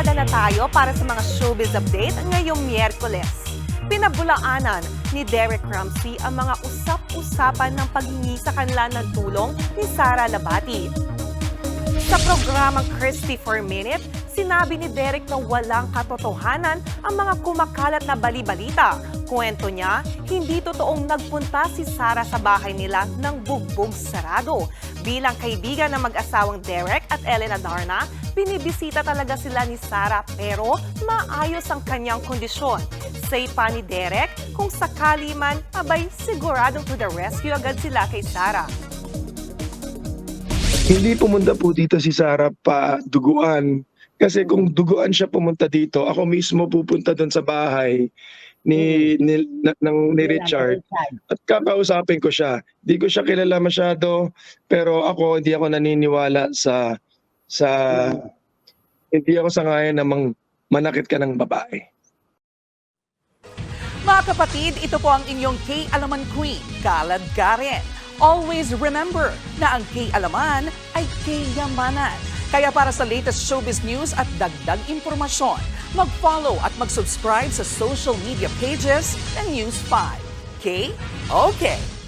Handa na tayo para sa mga showbiz update ngayong Miyerkules. Pinabulaanan ni Derek Ramsey ang mga usap-usapan ng paghingi sa kanila ng tulong ni Sara Labati. Sa programang Christy for Minute, sinabi ni Derek na walang katotohanan ang mga kumakalat na bali-balita. Kwento niya, hindi totoong nagpunta si Sara sa bahay nila ng bugbog sarado. Bilang kaibigan ng mag-asawang Derek at Elena Darna, binibisita talaga sila ni Sara pero maayos ang kanyang kondisyon. Say pa ni Derek, kung sakali man, abay siguradong to the rescue agad sila kay Sara. Hindi pumunta po dito si Sarah pa duguan. Kasi kung duguan siya pumunta dito, ako mismo pupunta doon sa bahay ni, ni, na- ng, ni Richard at kakausapin ko siya. Di ko siya kilala masyado, pero ako hindi ako naniniwala sa sa hindi ako sangayon na mang manakit ka ng babae. Mga kapatid, ito po ang inyong K-Alaman Queen, Kalad Karen. Always remember na ang K-Alaman ay K-Yamanan. Kaya para sa latest showbiz news at dagdag impormasyon, mag-follow at mag-subscribe sa social media pages ng News 5. K? Okay.